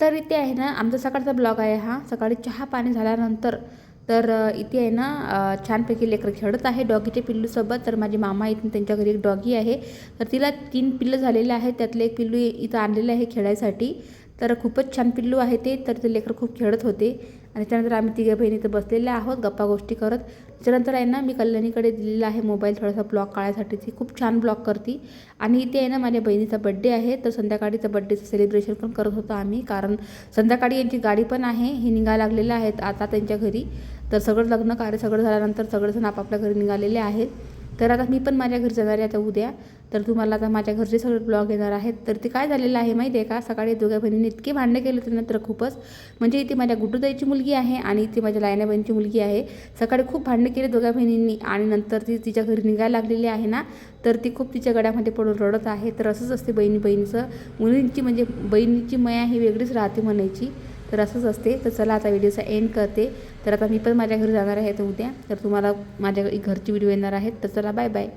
तर इथे आहे ना आमचा सकाळचा ब्लॉग आहे हा. सकाळी चहा पाणी झाल्यानंतर तर इथे आहे ना छानपैकी लेकरं खेळत आहे. डॉगीच्या पिल्लूसोबत तर माझी मामा इथून त्यांच्या घरी एक डॉगी आहे. तर तिला तीन पिल्लं झालेले आहेत. त्यातलं एक पिल्लू इथं आणलेलं आहे खेळायसाठी. तर खूपच छान पिल्लू आहे ते. तर ते लेकरं खूप खेळत होते. आणि त्यानंतर आम्ही तिघे बहिणी इथं बसलेल्या आहोत गप्पा गोष्टी करत. त्याच्यानंतर आहे ना मी कल्याणीकडे दिलेला आहे मोबाईल थोडासा ब्लॉक काढायसाठी. ती खूप छान ब्लॉक करते. आणि इथे आहे ना माझ्या बहिणीचा बड्डे आहे. तर संध्याकाळीचा बड्डेचं सेलिब्रेशन पण करत होतो आम्ही. कारण संध्याकाळी यांची गाडी पण आहे. हे निघायला लागलेलं आहेत आता त्यांच्या घरी. तर सगळं लग्न कार्य सगळं झाल्यानंतर सगळेजण आपापल्या घरी निघालेले आहेत. तर आता मी पण माझ्या घरी जाणार आहे आता उद्या तर तुम्हाला आता माझ्या घरचे सगळे ब्लॉग येणार आहेत. तर ते काय झालेलं आहे माहिती आहे का? सकाळी दोघ्या बहिणींनी इतके भांडणं केले होते नंतर तर खूपच. म्हणजे इथे माझ्या गुड्डूताईची मुलगी आहे आणि इथे माझ्या लायना बहिणीची मुलगी आहे. सकाळी खूप भांडणं केले दोघ्या बहिणींनी आणि नंतर ती तिच्या घरी निघायला लागलेली आहे ना तर ती खूप तिच्या गड्यामध्ये पडून रडत आहे. तर असंच असते बहिणी बहिणीचं. मुलींची म्हणजे बहिणीची मया ही वेगळीच राहते म्हणायची. तर असंच असते. तर चला आता व्हिडिओचा एंड करते. तर आता मी पण माझ्या घरी जाणार आहे तर उद्या. तर तुम्हाला माझ्या घरची व्हिडिओ येणार आहेत. तर चला बाय बाय